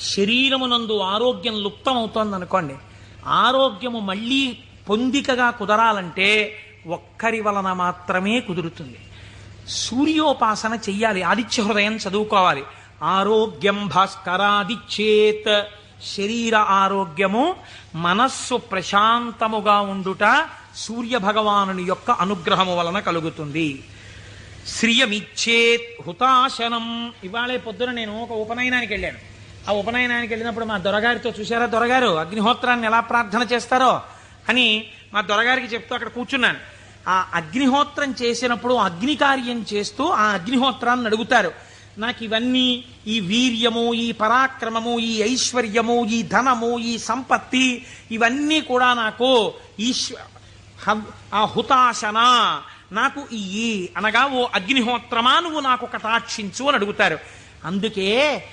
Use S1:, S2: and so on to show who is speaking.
S1: శరీరమునందు ఆరోగ్యం లుప్తమవుతోంది అనుకోండి ఆరోగ్యము మళ్ళీ పొందికగా కుదరాలంటే ఒక్కరి వలన మాత్రమే కుదురుతుంది. సూర్యోపాసన చెయ్యాలి ఆదిత్య హృదయం చదువుకోవాలి. ఆరోగ్యం భాస్కరాదిచ్చేత్. శరీర ఆరోగ్యము మనస్సు ప్రశాంతముగా ఉండుట సూర్య భగవానుని యొక్క అనుగ్రహము వలన కలుగుతుంది. శ్రియమిచ్చేత్ హుతాశనం. ఇవాళే పొద్దున నేను ఒక ఉపనయనానికి వెళ్ళాను. ఆ ఉపనయనానికి వెళ్ళినప్పుడు మా దొరగారితో చూశారా దొరగారు? అగ్నిహోత్రాన్ని ఎలా ప్రార్థన చేస్తారో? అని మా దొరగారికి చెప్తూ అక్కడ కూర్చున్నాను. ఆ అగ్నిహోత్రం చేసినప్పుడు అగ్ని కార్యం చేస్తూ ఆ అగ్నిహోత్రాన్ని అడుగుతారు. నాకు ఇవన్నీ ఈ వీర్యము ఈ పరాక్రమము ఈ ఐశ్వర్యము ఈ ధనము ఈ సంపత్తి ఇవన్నీ కూడా నాకు ఈశ్వ ఆ హుతాశన నాకు ఈ అనగా ఓ అగ్నిహోత్రమా నువ్వు నాకు కటాక్షించు అని అడుగుతారు. అందుకే